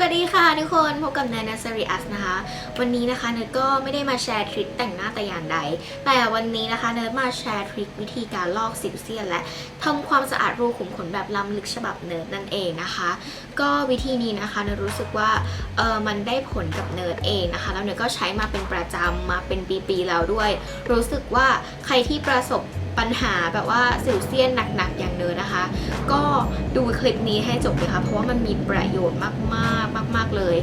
สวัสดีค่ะทุกคนพบกับแนนนัสริอัสนะคะ วันนี้นะคะเนยก็ไม่ได้มาแชร์ทริคแต่งหน้าแต่อย่างใด แต่วันนี้นะคะเนยมาแชร์ทริควิธีการลอกสิวเซียน และทำความสะอาดรูขุมขนแบบล้ำลึกฉบับเนิร์ดนั่นเองนะคะ ก็วิธีนี้นะคะเนยรู้สึกว่าเออมันได้ผลกับเนิร์ดเองนะคะแล้วเนยก็ใช้มาเป็นประจำมาเป็นปีๆแล้วด้วย รู้สึกว่าใครที่ประสบ ปัญหาแบบว่าสิวเซียนหนักๆอย่างเนิร์นะคะ ก็ดูคลิปนี้ให้จบเลยค่ะ เพราะว่ามันมีประโยชน์มากๆมาก ๆเลย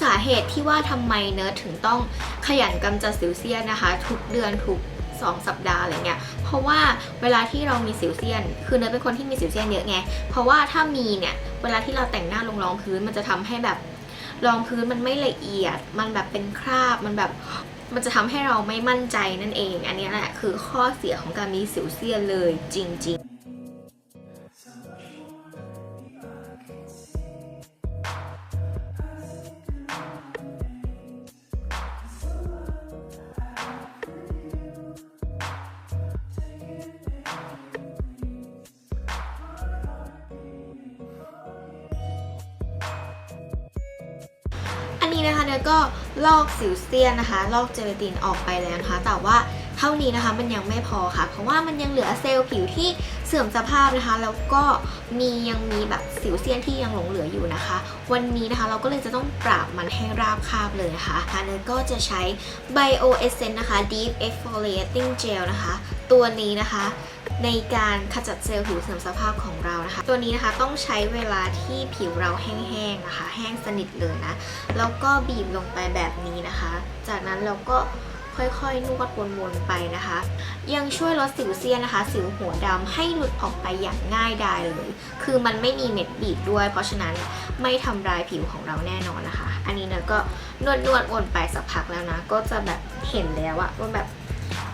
สาเหตุที่ว่าทำไมเนิร์ดถึงต้องขยันกำจัดสิวเซียนนะคะ ทุกเดือนทุก2 สัปดาห์อะไรเงี้ย เพราะว่าเวลาที่เรามีสิวเซียน คือเนิร์เป็นคนที่มีสิวเซียนเยอะไง เพราะว่าถ้ามีเนี่ย เวลาที่เราแต่งหน้าลงรองพื้นมันจะทำให้แบบรองพื้นมันไม่ละเอียด มันแบบเป็นคราบ มันแบบ มันจะทำให้เราไม่มั่นใจนั่นเอง อันนี้แหละคือข้อเสียของการมีสิวเซียนเลยจริงๆอันนี้นะคะเนยก็ ลอกสิวเซียนนะคะ ลอกเจลาตินออกไปแล้วนะคะ แต่ว่าเท่านี้นะคะมันยังไม่พอค่ะ เพราะว่ามันยังเหลือเซลล์ผิวที่เสื่อมสภาพนะคะ แล้วก็มียังมีแบบสิวเซียนที่ยังหลงเหลืออยู่นะคะ วันนี้นะคะเราก็เลยจะต้องปราบมันให้ราบคาบเลยนะคะเนยก็จะใช้ Bio Essence นะคะ Deep Exfoliating Gel นะคะ ตัวนี้นะคะ ในการขจัดเซลล์ผิวเสื่อมสภาพของเรานะคะ ตัวนี้นะคะต้องใช้เวลาที่ผิวเราแห้งๆนะคะ แห้งสนิทเลยนะ แล้วก็บีบลงไปแบบนี้นะคะ จากนั้นเราก็ค่อยๆนวดวนๆไปนะคะ ยังช่วยลดสิวเซียนนะคะ สิวหัวดำให้หลุดออกไปอย่างง่ายดายเลย คือมันไม่มีเม็ดบีบด้วย เพราะฉะนั้นไม่ทำลายผิวของเราแน่นอนนะคะ อันนี้เนยก็นวดนวดๆวนไปสักพักแล้วนะ ก็จะแบบเห็นแล้วอะว่าแบบ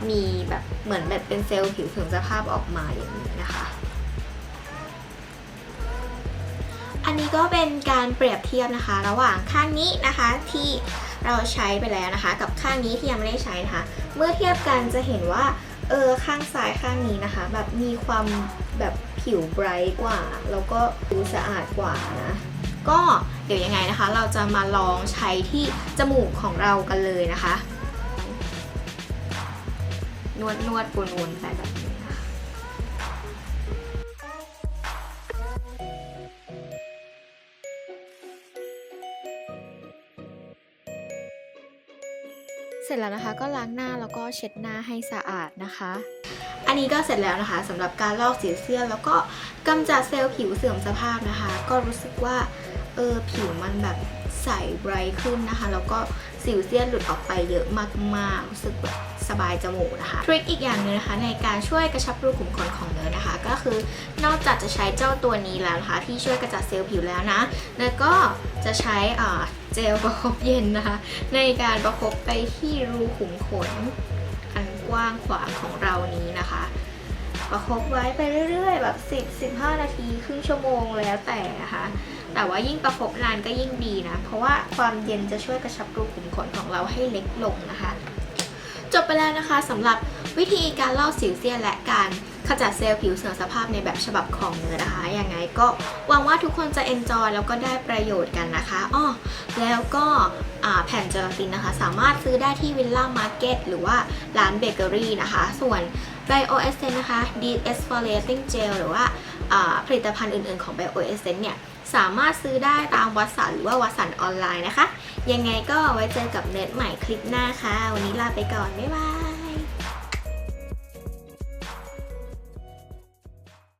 มีแบบเหมือนแบบเป็นเซลล์ผิวเสื่อมสภาพออกมาอย่างนี้นะคะ อันนี้ก็เป็นการเปรียบเทียบนะคะ ระหว่างข้างนี้นะคะที่เราใช้ไปแล้วนะคะ กับข้างนี้ที่ยังไม่ได้ใช้นะคะ เมื่อเทียบกันจะเห็นว่าเออข้างซ้ายข้างนี้นะคะ แบบมีความแบบผิวไบรท์กว่า แล้วก็ดูสะอาดกว่านะก็เดี๋ยวยังไงนะคะ เราจะมาลองใช้ที่จมูกของเรากันเลยนะคะ นวดนวดๆวนๆไปแบบนี้นะคะเสร็จแล้วนะคะก็ล้างหน้าแล้วก็เช็ดหน้าให้สะอาดนะคะ อันนี้ก็เสร็จแล้วนะคะสำหรับการลอกสิวเซียนแล้วก็กำจัดเซลล์ผิวเสื่อมสภาพนะคะ ก็รู้สึกว่าเออผิวมันแบบใสไบรท์ขึ้นนะคะ แล้วก็สิวเซียนหลุดออกไปเยอะมากๆรู้สึกแบบ สบายจมูกนะคะทริคอีกอย่างหนึงนะคะ ในการช่วยกระชับรูขุมขนของเนื้อนะคะ ก็คือนอกจากจะใช้เจ้าตัวนี้แล้วนะคะ ที่ช่วยกระจัดเซลล์ผิวแล้วนะ แล้วก็จะใช้เจลประคบเย็นนะคะ ในการประคบไปที่รูขุมขนอันกว้างขวางของเรานี้นะคะ ประคบไว้ไปเรื่อยๆ แบบ 10 15 นาทีครึ่งชั่วโมงแล้วแต่นะคะแต่ว่ายิ่งประคบนานก็ยิ่งดีนะ เพราะว่าความเย็นจะช่วยกระชับรูขุมขนของเราให้เล็กลงนะคะ จบไปแล้วนะคะสำหรับวิธีการลอกสิวเซียนและการขจัดเซลล์ผิวเสื่อมสภาพในแบบฉบับของเนื้อนะคะ ยังไงก็หวังว่าทุกคนจะเอนจอยแล้วก็ได้ประโยชน์กันนะคะอ้อแล้วก็แผ่นเจลาตินนะคะ สามารถซื้อได้ที่วิลล่ามาร์เก็ตหรือว่าร้านเบเกอรี่นะคะ ส่วน Bio Essence นะคะ Deep Exfoliating Gel หรือว่าอ่าผลิตภัณฑ์อื่นๆของ Bio Essence เนี่ย สามารถซื้อได้ตามวัสันหรือว่าวัสันออนไลน์นะคะ ยังไงก็ไว้เจอกับเน็ตใหม่คลิปหน้าค่ะ วันนี้ลาไปก่อน บ๊ายบาย